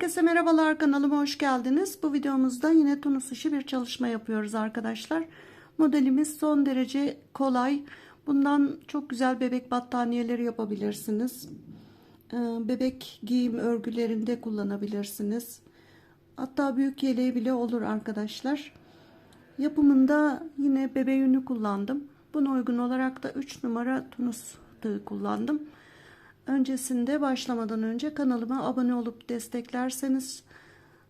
Herkese merhabalar kanalıma hoş geldiniz. Bu videomuzda yine tunus işi bir çalışma yapıyoruz arkadaşlar. Modelimiz son derece kolay. Bundan çok güzel bebek battaniyeleri yapabilirsiniz. Ee, Bebek giyim örgülerinde kullanabilirsiniz. Hatta büyük yeleği bile olur arkadaşlar. Yapımında yine bebe yünü kullandım. Buna uygun olarak da 3 numara tunus tığı kullandım. Öncesinde başlamadan önce kanalıma abone olup desteklerseniz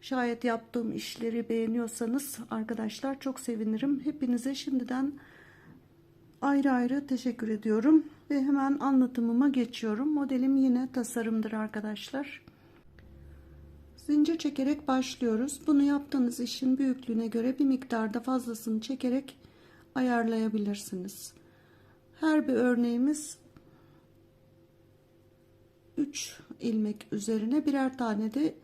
şayet yaptığım işleri beğeniyorsanız arkadaşlar çok sevinirim. Hepinize şimdiden ayrı ayrı teşekkür ediyorum ve hemen anlatımıma geçiyorum. Modelim yine tasarımdır arkadaşlar. Zincir çekerek başlıyoruz. Bunu yaptığınız işin büyüklüğüne göre bir miktarda fazlasını çekerek ayarlayabilirsiniz. Her bir örneğimiz 3 ilmek üzerine birer tane de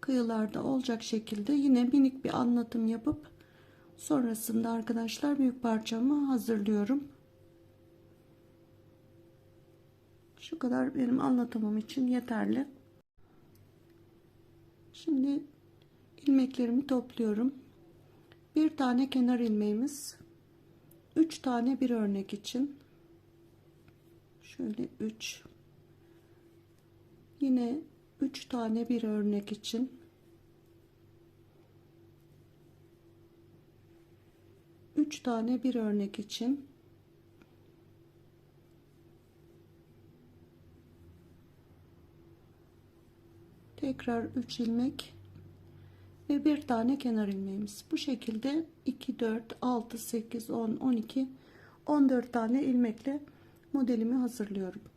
kıyılarda olacak şekilde yine minik bir anlatım yapıp sonrasında arkadaşlar büyük parçamı hazırlıyorum. Şu kadar benim anlatımım için yeterli. Şimdi ilmeklerimi topluyorum. Bir tane kenar ilmeğimiz. 3 tane bir örnek için. Şöyle 3 Yine 3 tane bir örnek için. Üç tane bir örnek için. Tekrar 3 ilmek ve bir tane kenar ilmeğimiz. Bu şekilde 2 4 6 8 10 12 14 tane ilmekle modelimi hazırlıyorum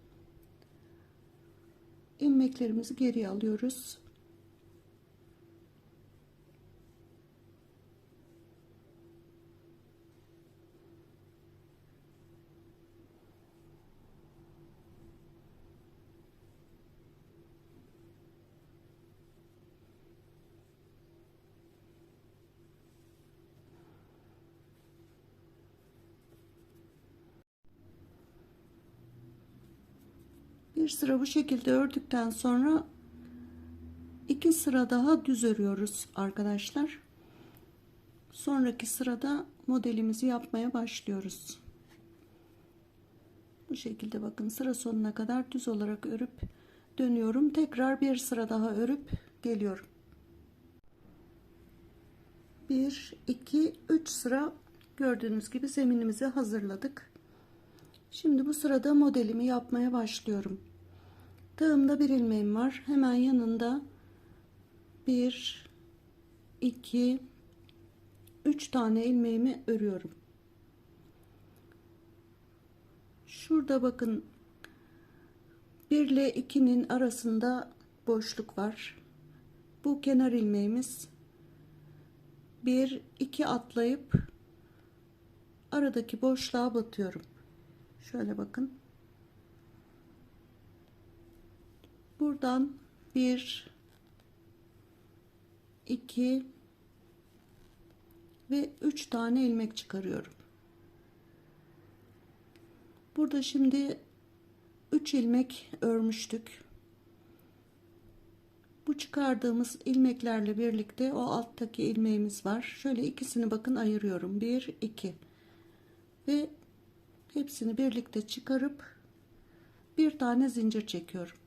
ilmeklerimizi geriye alıyoruz. Bir sıra bu şekilde ördükten sonra iki sıra daha düz örüyoruz arkadaşlar. Sonraki sırada modelimizi yapmaya başlıyoruz. Bu şekilde bakın sıra sonuna kadar düz olarak örüp dönüyorum. Tekrar bir sıra daha örüp geliyorum. 1 2 3 sıra. Gördüğünüz gibi zeminimizi hazırladık. Şimdi bu sırada modelimi yapmaya başlıyorum. Tığımda bir ilmeğim var. Hemen yanında 1 2 3 tane ilmeğimi örüyorum. Şurada bakın 1 ile 2'nin arasında boşluk var. Bu kenar ilmeğimiz 1 2 atlayıp aradaki boşluğa batıyorum. Şöyle bakın. Buradan bir, iki ve üç tane ilmek çıkarıyorum. Burada şimdi üç ilmek örmüştük. Bu çıkardığımız ilmeklerle birlikte o alttaki ilmeğimiz var. Şöyle ikisini bakın ayırıyorum. Bir, iki ve hepsini birlikte çıkarıp bir tane zincir çekiyorum.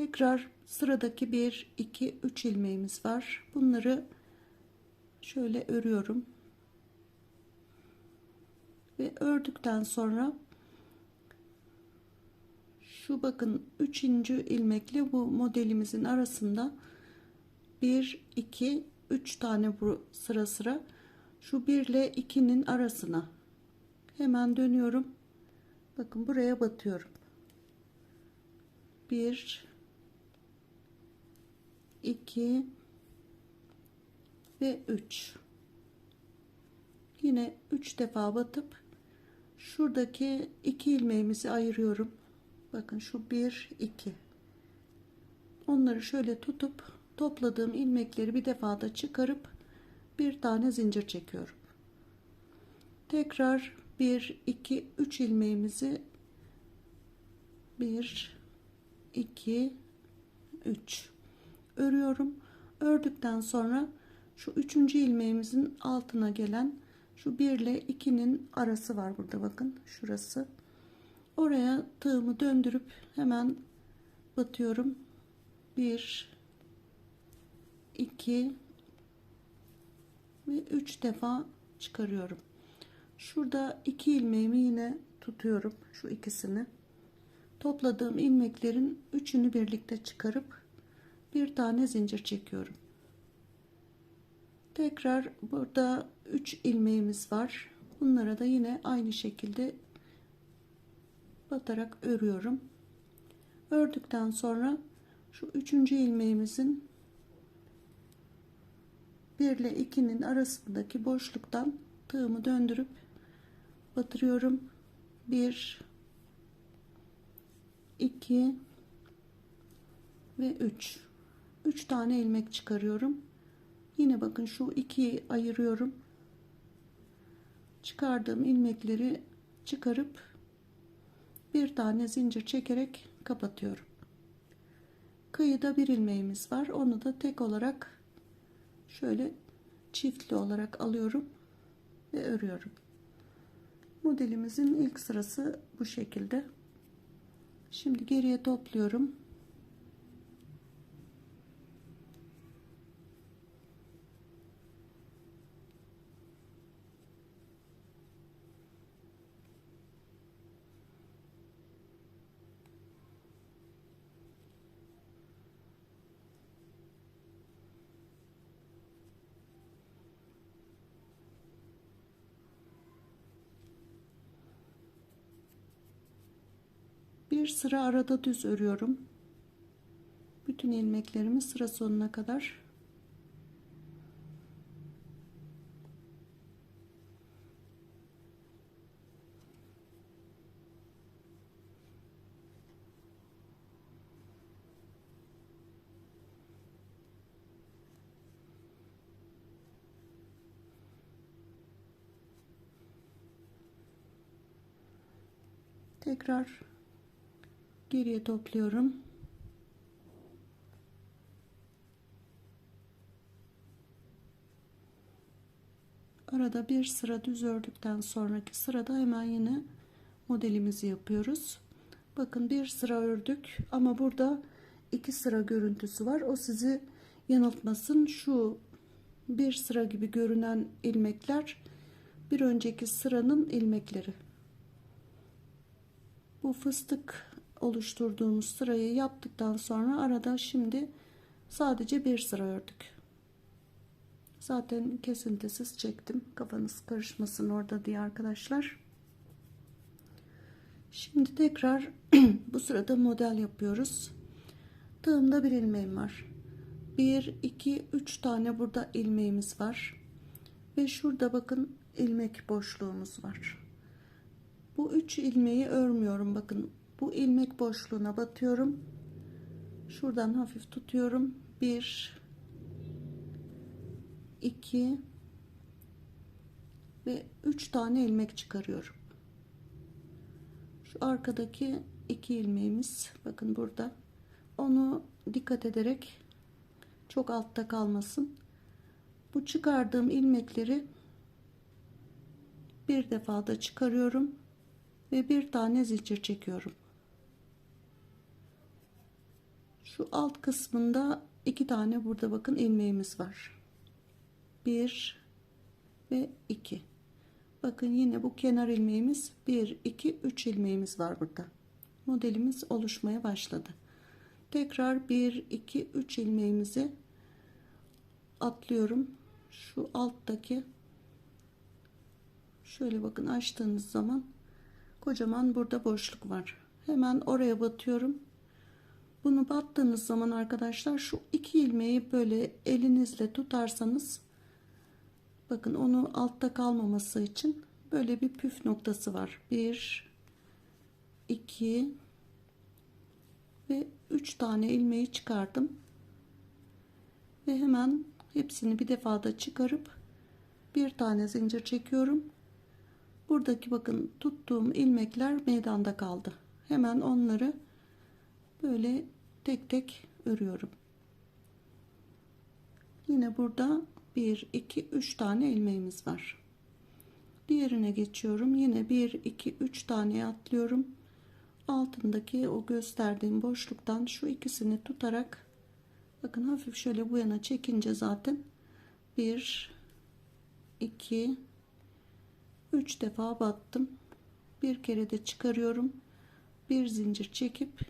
Tekrar sıradaki 1 2 3 ilmeğimiz var. Bunları şöyle örüyorum. Ve ördükten sonra şu bakın 3. ilmekle bu modelimizin arasında 1 2 3 tane bu sıra sıra şu 1 ile 2'nin arasına hemen dönüyorum bakın buraya batıyorum 1 2 ve 3 yine 3 defa batıp şuradaki iki ilmeğimizi ayırıyorum. Bakın şu 1 2 onları şöyle tutup topladığım ilmekleri bir defada çıkarıp bir tane zincir çekiyorum. Tekrar 1 2 3 ilmeğimizi 1 2 3 örüyorum. Ördükten sonra şu üçüncü ilmeğimizin altına gelen şu 1 ile 2'nin arası var burada bakın şurası. Oraya tığımı döndürüp hemen batıyorum. 1 2 ve 3 defa çıkarıyorum. Şurada iki ilmeğimi yine tutuyorum şu ikisini. Topladığım ilmeklerin üçünü birlikte çıkarıp bir tane zincir çekiyorum. Tekrar burada 3 ilmeğimiz var. Bunlara da yine aynı şekilde batarak örüyorum. Ördükten sonra şu üçüncü ilmeğimizin 1 ile 2'nin arasındaki boşluktan tığımı döndürüp batırıyorum. 1 2 ve 3 3 tane ilmek çıkarıyorum. Yine bakın şu 2'yi ayırıyorum. Çıkardığım ilmekleri çıkarıp bir tane zincir çekerek kapatıyorum. Kıyıda bir ilmeğimiz var. Onu da tek olarak şöyle çiftli olarak alıyorum ve örüyorum. Modelimizin ilk sırası bu şekilde. Şimdi geriye topluyorum. Bir sıra arada düz örüyorum. Bütün ilmeklerimi sıra sonuna kadar tekrar geriye topluyorum. Arada bir sıra düz ördükten sonraki sırada hemen yine modelimizi yapıyoruz. Bakın bir sıra ördük ama burada iki sıra görüntüsü var. O sizi yanıltmasın. Şu bir sıra gibi görünen ilmekler bir önceki sıranın ilmekleri. Bu fıstık oluşturduğumuz sırayı yaptıktan sonra arada şimdi sadece bir sıra ördük. Zaten kesintisiz çektim. Kafanız karışmasın orada diye arkadaşlar. Şimdi tekrar bu sırada model yapıyoruz. Tığımda bir ilmeğim var. 1 2 3 tane burada ilmeğimiz var. Ve şurada bakın ilmek boşluğumuz var. Bu 3 ilmeği örmüyorum. Bakın bu ilmek boşluğuna batıyorum. Şuradan hafif tutuyorum. 1 2 ve 3 tane ilmek çıkarıyorum. Şu arkadaki iki ilmeğimiz bakın burada. Onu dikkat ederek çok altta kalmasın. Bu çıkardığım ilmekleri bir defada çıkarıyorum ve bir tane zincir çekiyorum. Şu alt kısmında iki tane burada bakın ilmeğimiz var. Bir ve iki. Bakın yine bu kenar ilmeğimiz bir, iki, üç ilmeğimiz var burada. Modelimiz oluşmaya başladı. Tekrar bir, iki, üç ilmeğimizi atlıyorum. Şu alttaki şöyle bakın açtığınız zaman kocaman burada boşluk var. Hemen oraya batıyorum bunu battığınız zaman arkadaşlar şu iki ilmeği böyle elinizle tutarsanız bakın onu altta kalmaması için böyle bir püf noktası var. 1 2 ve 3 tane ilmeği çıkardım. Ve hemen hepsini bir defada çıkarıp bir tane zincir çekiyorum. Buradaki bakın tuttuğum ilmekler meydanda kaldı. Hemen onları böyle tek tek örüyorum. Yine burada 1 2 3 tane ilmeğimiz var. Diğerine geçiyorum. Yine 1 2 3 tane atlıyorum. Altındaki o gösterdiğim boşluktan şu ikisini tutarak bakın hafif şöyle bu yana çekince zaten 1 2 3 defa battım. Bir kere de çıkarıyorum. Bir zincir çekip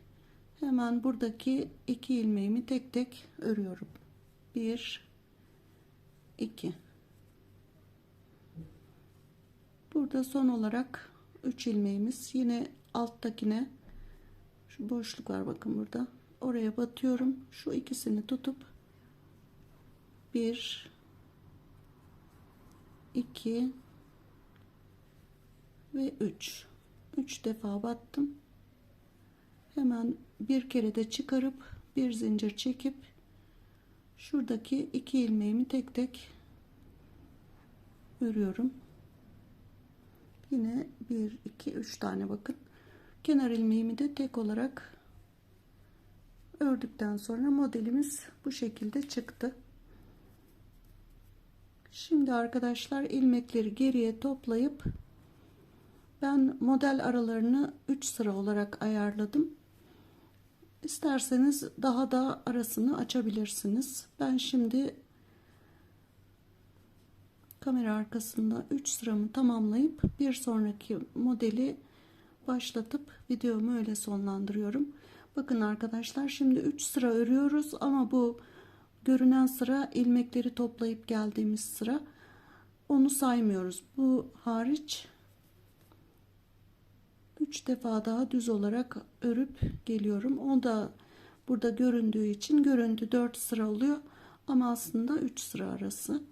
hemen buradaki iki ilmeğimi tek tek örüyorum. 1 2 Burada son olarak 3 ilmeğimiz yine alttakine şu boşluk var bakın burada. Oraya batıyorum. Şu ikisini tutup 1 2 ve 3 3 defa battım. Hemen bir kere de çıkarıp bir zincir çekip şuradaki iki ilmeğimi tek tek örüyorum. Yine 1 2 3 tane bakın. Kenar ilmeğimi de tek olarak ördükten sonra modelimiz bu şekilde çıktı. Şimdi arkadaşlar ilmekleri geriye toplayıp ben model aralarını 3 sıra olarak ayarladım. İsterseniz daha da arasını açabilirsiniz. Ben şimdi kamera arkasında 3 sıramı tamamlayıp bir sonraki modeli başlatıp videomu öyle sonlandırıyorum. Bakın arkadaşlar şimdi 3 sıra örüyoruz ama bu görünen sıra ilmekleri toplayıp geldiğimiz sıra onu saymıyoruz. Bu hariç 3 defa daha düz olarak örüp geliyorum. O da burada göründüğü için göründü 4 sıra oluyor ama aslında 3 sıra arası.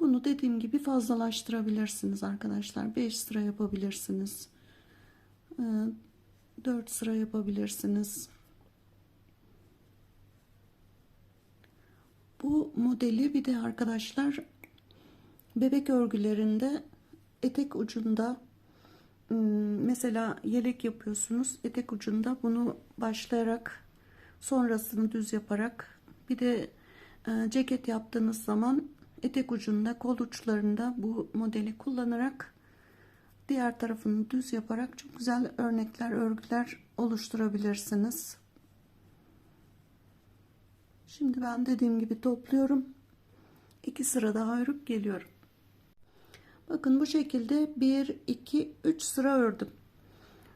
Bunu dediğim gibi fazlalaştırabilirsiniz arkadaşlar. 5 sıra yapabilirsiniz. 4 sıra yapabilirsiniz. Bu modeli bir de arkadaşlar bebek örgülerinde etek ucunda mesela yelek yapıyorsunuz etek ucunda bunu başlayarak sonrasını düz yaparak bir de ceket yaptığınız zaman etek ucunda kol uçlarında bu modeli kullanarak diğer tarafını düz yaparak çok güzel örnekler örgüler oluşturabilirsiniz. Şimdi ben dediğim gibi topluyorum. İki sıra daha örüp geliyorum bakın bu şekilde 1 2 3 sıra ördüm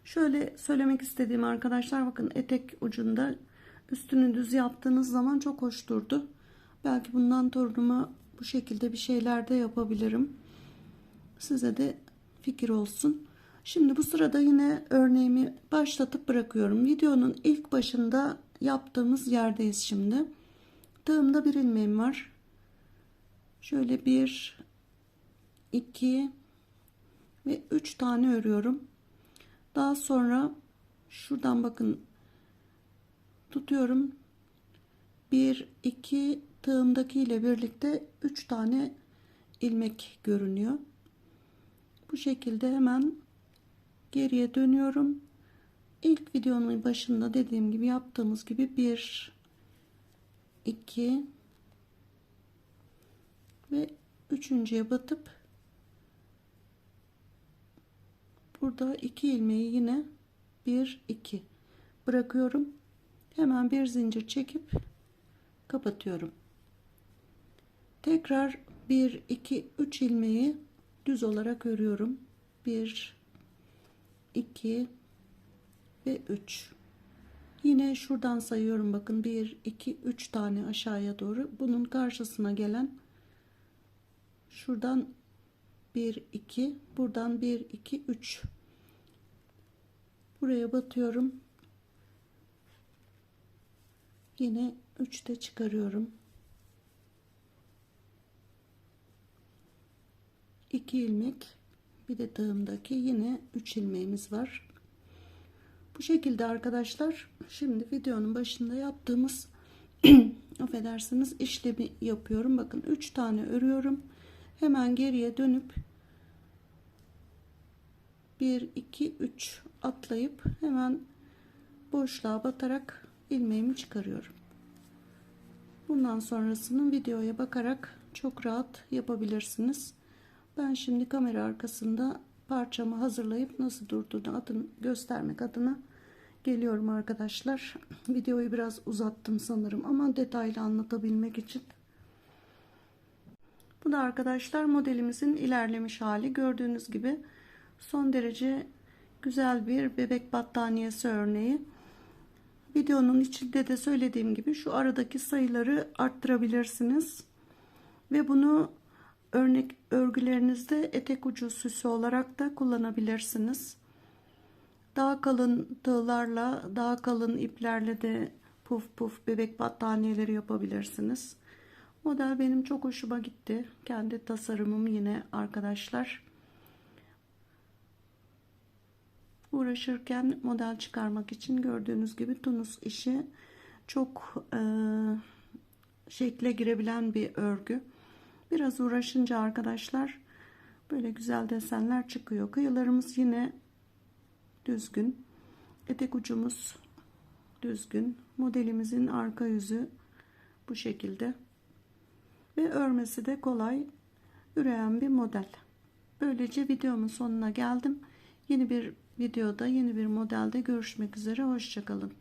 şöyle söylemek istediğim arkadaşlar bakın etek ucunda üstünü düz yaptığınız zaman çok hoş durdu belki bundan torunuma bu şekilde bir şeyler de yapabilirim. Size de fikir olsun. Şimdi bu sırada yine örneğimi başlatıp bırakıyorum. Videonun ilk başında yaptığımız yerdeyiz şimdi. Tığımda bir ilmeğim var. Şöyle bir, iki ve üç tane örüyorum. Daha sonra şuradan bakın tutuyorum. Bir, iki, tığımdaki ile birlikte 3 tane ilmek görünüyor. Bu şekilde hemen geriye dönüyorum. İlk videonun başında dediğim gibi yaptığımız gibi 1 2 ve üçüncüye batıp burada iki ilmeği yine 1 2 bırakıyorum. Hemen bir zincir çekip kapatıyorum. Tekrar 1 2 3 ilmeği düz olarak örüyorum. 1 2 ve 3 yine şuradan sayıyorum. Bakın 1 2 3 tane aşağıya doğru. Bunun karşısına gelen şuradan 1 2 buradan 1 2 3 buraya batıyorum. Yine 3 de çıkarıyorum. 2 ilmek bir de tığımdaki yine 3 ilmeğimiz var. Bu şekilde arkadaşlar şimdi videonun başında yaptığımız affedersiniz işlemi yapıyorum. Bakın 3 tane örüyorum hemen geriye dönüp 1 2 3 atlayıp hemen boşluğa batarak ilmeğimi çıkarıyorum. Bundan sonrasını videoya bakarak çok rahat yapabilirsiniz. Ben şimdi kamera arkasında parçamı hazırlayıp nasıl durduğunu adını göstermek adına geliyorum arkadaşlar. Videoyu biraz uzattım sanırım ama detaylı anlatabilmek için. Da arkadaşlar modelimizin ilerlemiş hali. Gördüğünüz gibi son derece güzel bir bebek battaniyesi örneği. Videonun içinde de söylediğim gibi şu aradaki sayıları arttırabilirsiniz. Ve bunu örnek örgülerinizde etek ucu süsü olarak da kullanabilirsiniz. Daha kalın tığlarla, daha kalın iplerle de puf puf bebek battaniyeleri yapabilirsiniz. Model benim çok hoşuma gitti. Kendi tasarımım yine arkadaşlar. Uğraşırken model çıkarmak için gördüğünüz gibi tunus işi çok e, şekle girebilen bir örgü. Biraz uğraşınca arkadaşlar böyle güzel desenler çıkıyor. Kıyılarımız yine düzgün. Etek ucumuz düzgün. Modelimizin arka yüzü bu şekilde. Ve örmesi de kolay üreyen bir model. Böylece videomun sonuna geldim. Yeni bir videoda yeni bir modelde görüşmek üzere. Hoşçakalın.